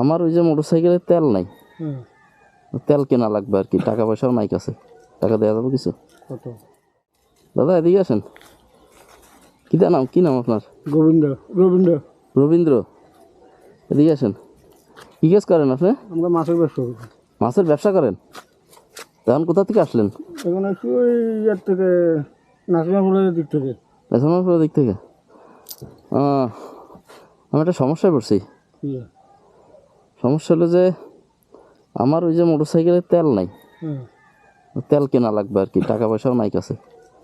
আমার ওই যে মোটর সাইকেলের তেল নাই। তেল কেনা লাগবে আর কি টাকা পয়সাও নাই কাছে টাকা দেওয়া যাবে কিছু? দাদা এদিকে আসেন। কী নাম? কী নাম আপনার? গোবিন্দ গোবিন্দ রবীন্দ্র। এদিকে আসেন। কী কাজ করেন আপনি? আমরা মাছের ব্যবসা করি। মাছের ব্যবসা করেন? তখন কোথা থেকে আসলেন? এখন একটু ওই ইয়ার থেকে নাচনাপুরের দিক থেকে। দিক থেকে? আমি একটা সমস্যায় পড়ছি। সমস্যা হলো যে আমার ওই যে মোটর সাইকেলের তেল নাই। তেল কেনা লাগবে আর কি টাকা পয়সাও নাই কাছে।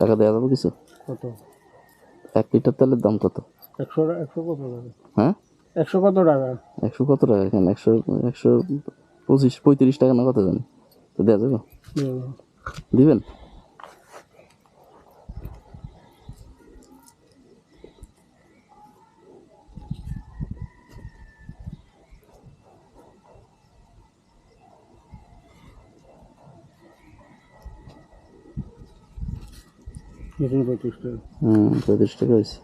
টাকা দেওয়া যাবে কিছু? কত? এক লিটার তেলের দাম কত? একশো একশো কত টাকা? হ্যাঁ? একশো কত টাকা? একশো কত টাকা এখানে একশো একশো পঁচিশ পঁয়ত্রিশ টাকা না কত জানি। তো দেওয়া যাবে। দিবেন? হুম পঁয়ত্রিশ টাকা হয়েছে।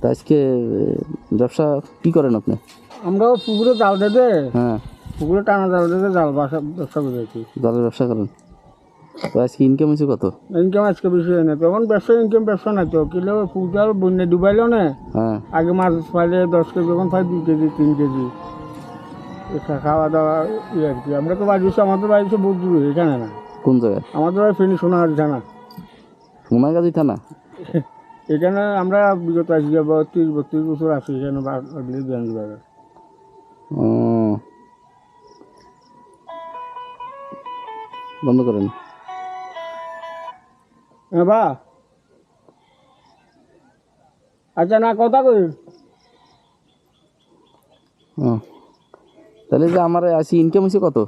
তা আজকে ব্যবসা কী করেন আপনি? আমরাও পুকুরে জাল দেবে হ্যাঁ। পুকুরে টানা জাল দেবে জাল বাসা ব্যবসা করেছি। জালের ব্যবসা করেন? তো আজকে ইনকাম হয়েছে কত? ইনকাম আজকে বেশি হয় না ব্যবসা ইনকাম ব্যবসা নাই তো। কিলো পুকুর বন্যা ডুবাইলো না? হ্যাঁ। আগে মাছ পাইলে দশ কেজি যখন পাই দুই কেজি তিন কেজি। খাওয়া দাওয়া ইয়ে আর কি। আমরা তো বাড়ি আমাদের বাড়ি বহুত দূর এখানে না। কোন জায়গায়? আমাদের বাড়ি ফেনি জানা সোনাগাজী থানা? এখানে আমরা বিগত আছি যাব বত্রিশ বত্রিশ বছর আছি এখানে ও। বন্ধ করেন। হ্যাঁ বা। আচ্ছা না কথা কই তাহলে যে আমার আসি ইনকাম হয়েছে কত?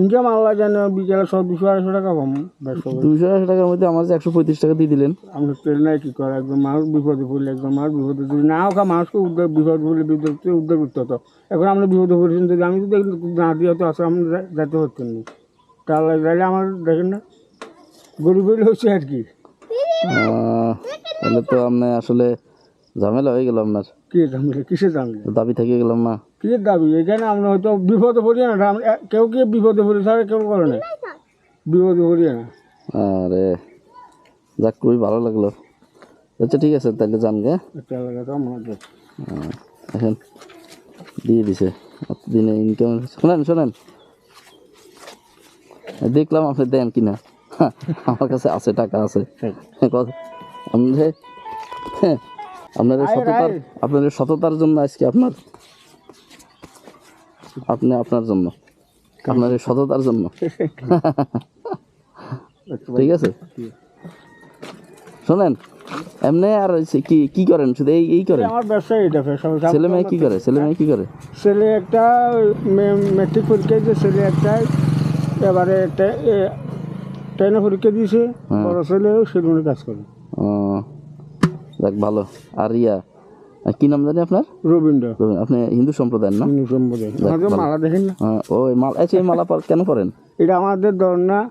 ইনকাম আল্লাহ জানে বিকেলে সব দুশো আড়াইশো টাকা কম দুইশো আশি টাকার মধ্যে আমার একশো পঁয়ত্রিশ টাকা দিয়ে দিলেন। আমরা তেল নাই কি করে? একদম মানুষ বিপদে পড়লে একদম মানুষ বিপদে যদি না হোক মানুষকে উদ্যোগ বিপদ পড়লে বিপদ উদ্যোগ করতে হতো। এখন আমরা বিপদে পড়েছি যদি আমি যদি না দিয়ে হতো আসলে আমরা যেতে হতো না। তাহলে তাহলে আমার দেখেন না গরিব গরিব হচ্ছে আর কি। তাহলে তো আপনি আসলে ঝামেলা হয়ে গেল আপনার। কি জানলে কিসে জানলে দাবি থেকে গেলাম না। কি দাবি? এখানে আমরা হয়তো বিপদে পড়ি না কেউ কি বিপদে পড়ি তাহলে কেউ করে না। বিপদে পড়ি না। আরে যাক খুবই ভালো লাগল। আচ্ছা ঠিক আছে তাহলে যান গে। আমরা দেখ। এখন দিয়ে দিছে। দিনে ইনকাম শোনেন শোনেন। দেখলাম আপনি দেন কিনা। আমার কাছে আছে টাকা আছে। কত- আপনাদের আপনাদের সততার। আপনাদের সততার জন্য আজকে আপনার আপনি আপনার জন্য। আপনার এই সততার জন্য। ঠিক আছে? শোনেন এমনি আর কি কি করেন? শুধু এই এই করেন। আমার ব্যবসা এটা ছেলে মেয়ে কি করে? ছেলে মেয়ে কি করে? ছেলে একটা মেট্রিক পরীক্ষা দিয়েছে ছেলে একটা এবারে একটা টেনে পরীক্ষা দিয়েছে হ্যাঁ। বড় ছেলেও সেলুনে কাজ করে। ও যাক ভালো। আর ইয়া? কি নাম জানি আপনার? রবীন্দ্র। আপনি হিন্দু সম্প্রদায়ের না? হিন্দু সম্প্রদায় মালা দেখেন না? হ্যাঁ, ও এই মাল আচ্ছা এই মালা পর- কেন পরেন? এটা আমাদের ধর না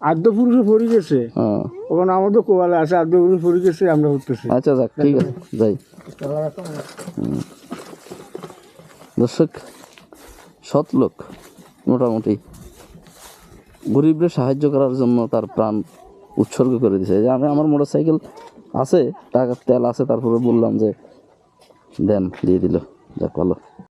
আদ্য পুরুষে পড়ে গেছে। হ্যাঁ, ওখানে আমাদের কোবালে আছে আদ্য পুরুষ পড়ে গেছে আমরা উঠতেছি। আচ্ছা যাক ঠিক আছে যাই। দর্শক সৎ লোক মোটামুটি। গরিবদের সাহায্য করার জন্য তার প্রাণ উৎসর্গ করে দিছে যে আমি আমার মোটর সাইকেল আছে টাকার তেল আছে তারপরে বললাম যে দেন দিয়ে দিল যাক ভালো